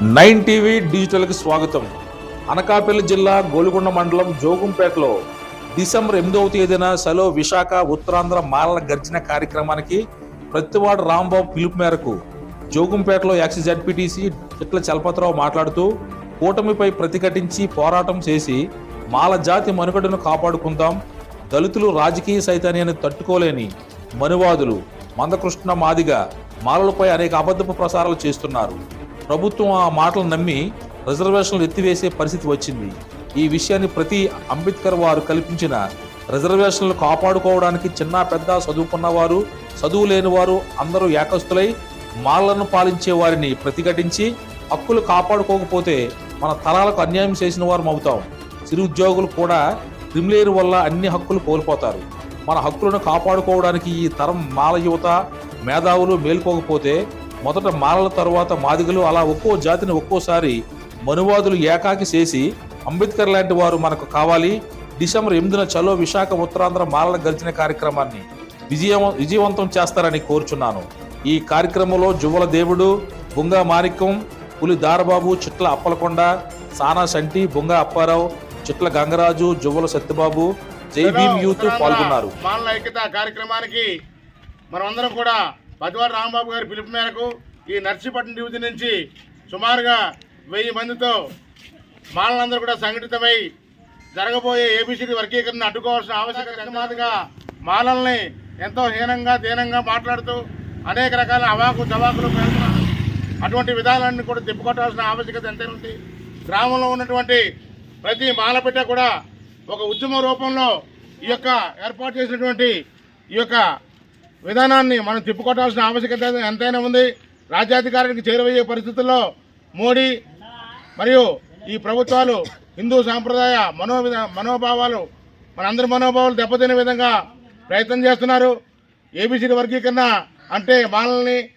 Nine TV డిజిటల్కి స్వాగతం. అనకాపల్లి జిల్లా గోలుగొండ మండలం జోగుంపేటలో డిసెంబర్ ఎనిమిదవ తేదీన సలో విశాఖ ఉత్తరాంధ్ర మాలల గర్జన కార్యక్రమానికి ప్రతివాడు రాంబాబు పిలుపు మేరకు జోగుంపేటలో యాక్సిస్ జడ్పీటీసీ చిట్ల చలపతిరావు మాట్లాడుతూ కూటమిపై ప్రతిఘటించి పోరాటం చేసి మాల జాతి మనుగడను కాపాడుకుందాం దళితులు రాజకీయ సైతాన్యాన్ని తట్టుకోలేని మనువాదులు మందకృష్ణ మాదిగ మాలలపై అనేక అబద్ధపు ప్రసారాలు చేస్తున్నారు. ప్రభుత్వం ఆ మాటలు నమ్మి రిజర్వేషన్లు ఎత్తివేసే పరిస్థితి వచ్చింది. ఈ విషయాన్ని ప్రతి అంబేద్కర్ వారు కల్పించిన రిజర్వేషన్లు కాపాడుకోవడానికి చిన్న పెద్ద చదువుకున్న వారు చదువు లేని వారు అందరూ ఏకస్తులై మాలను పాలించే వారిని ప్రతిఘటించి హక్కులు కాపాడుకోకపోతే మన తరాలకు అన్యాయం చేసిన వారు అవుతాం. చిరుద్యోగులు కూడా క్రిమిలేరు వల్ల అన్ని హక్కులు కోల్పోతారు. మన హక్కులను కాపాడుకోవడానికి ఈ తరం మాల యువత మేధావులు మేల్కోకపోతే మొదట మాలల తరువాత మాదిగలు అలా ఒక్కో జాతిని ఒక్కోసారి మనువాదులు ఏకాకి చేసి అంబేద్కర్ లాంటి వారు మనకు కావాలి. డిసెంబర్ ఎనిమిదిన చలో విశాఖ ఉత్తరాంధ్ర మాలల గర్జన కార్యక్రమాన్ని విజయం విజయవంతం చేస్తారని కోరుచున్నాను. ఈ కార్యక్రమంలో జువ్వల దేవుడు బుంగా మాణిక్యం పులి దారబాబు చిట్ల అప్పలకొండ సానా సంటి బుంగ అప్పారావు చిట్ల గంగరాజు జువ్వల సత్యబాబు జై భీమ్ యూత్ పాల్గొన్నారు. కార్యక్రమానికి మనమందరం కూడా పతివారి రాంబాబు గారి పిలుపు మేరకు ఈ నర్సీపట్నం డివిజన్ నుంచి సుమారుగా వెయ్యి మందితో మానలందరూ కూడా సంఘటితమై జరగబోయే ఏబిసిడి వర్గీకరణ అడ్డుకోవాల్సిన ఆవశ్యకత మాదిగా మాలల్ని ఎంతో హీనంగా దీనంగా మాట్లాడుతూ అనేక రకాల అవాకు జవాకులు పేర్కొన్నారు అటువంటి విధానాన్ని కూడా తిప్పుకొట్టాల్సిన ఆవశ్యకత ఎంతైనా ఉంది. గ్రామంలో ఉన్నటువంటి ప్రతి మాలపిట్ట కూడా ఒక ఉద్యమ రూపంలో ఈ యొక్క ఏర్పాటు చేసినటువంటి ఈ యొక్క విధానాన్ని మనం తిప్పుకొట్టాల్సిన ఆవశ్యకత ఎంతైనా ఉంది. రాజ్యాధికారానికి చేరువయ్యే పరిస్థితుల్లో మోడీ మరియు ఈ ప్రభుత్వాలు హిందూ సాంప్రదాయ మనో మనోభావాలు మనందరి మనోభావాలు దెబ్బతినే విధంగా ప్రయత్నం చేస్తున్నారు. ఏబిసిడి వర్గీకరణ అంటే మానల్ని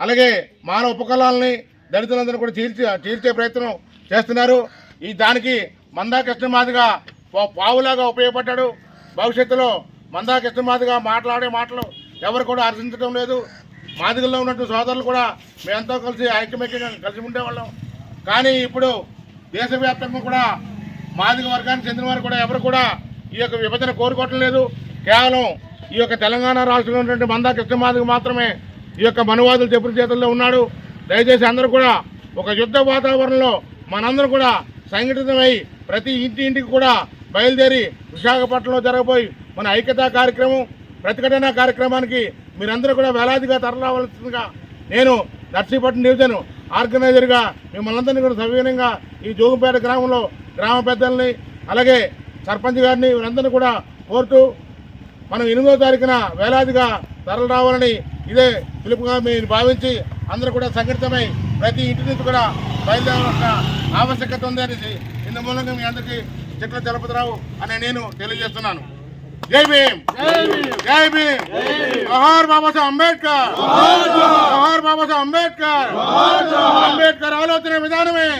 అలాగే మానవ ఉపకలాలని దళితులందరూ కూడా చీల్చి చీల్చే ప్రయత్నం చేస్తున్నారు. ఈ దానికి మందా కృష్ణమాదిగా పా- పావులాగా ఉపయోగపడ్డాడు. భవిష్యత్తులో మందా కృష్ణమాదిగా మాట్లాడే మాటలు ఎవరు కూడా హర్షించడం లేదు. మాదిగల్లో ఉన్నట్టు సోదరులు కూడా మేమంతా కలిసి ఐక్యమైక్యంగా కలిసి ఉండేవాళ్ళం. కానీ ఇప్పుడు దేశవ్యాప్తంగా కూడా మాదిగ వర్గానికి చెందిన వారు కూడా ఎవరు కూడా ఈ యొక్క విభజన కోరుకోవటం లేదు. కేవలం ఈ యొక్క తెలంగాణ రాష్ట్రంలో ఉన్నటువంటి మందా కృష్ణమాదిగ మాత్రమే ఈ యొక్క మనువాదులు చెప్పుడు చేతుల్లో ఉన్నాడు. దయచేసి అందరూ కూడా ఒక యుద్ధ వాతావరణంలో మనందరం కూడా సంఘటితమై ప్రతి ఇంటి ఇంటికి కూడా బయలుదేరి విశాఖపట్నంలో జరగబోయి మన ఐక్యతా కార్యక్రమం ప్రతిఘటన కార్యక్రమానికి మీరందరూ కూడా వేలాదిగా తరలివలసిందిగా నేను నర్సీపట్నం డివిజన్ ఆర్గనైజర్గా మిమ్మల్ని అందరినీ కూడా సవినయంగా ఈ జోగుపేట గ్రామంలో గ్రామ పెద్దల్ని అలాగే సర్పంచ్ గారిని వీరందరినీ కూడా కోరుతూ మనం ఎనిమిదో తారీఖున వేలాదిగా తరలి రావాలని ఇదే పిలుపుగా మీరు భావించి అందరూ కూడా సంఘటితమై ప్రతి ఇంటి నుంచి కూడా బయలుదేరాల్సిన ఆవశ్యకత ఉంది అనేసి ఇందు మూలంగా మీ అందరికీ చెట్ల చలపతిరావు అని నేను తెలియజేస్తున్నాను. जय भीम। जय भीम। जोहर बाबा साहब अंबेडकर जोहर बाबा साहब अंबेडकर अंबेडकर आलोचना विधान में।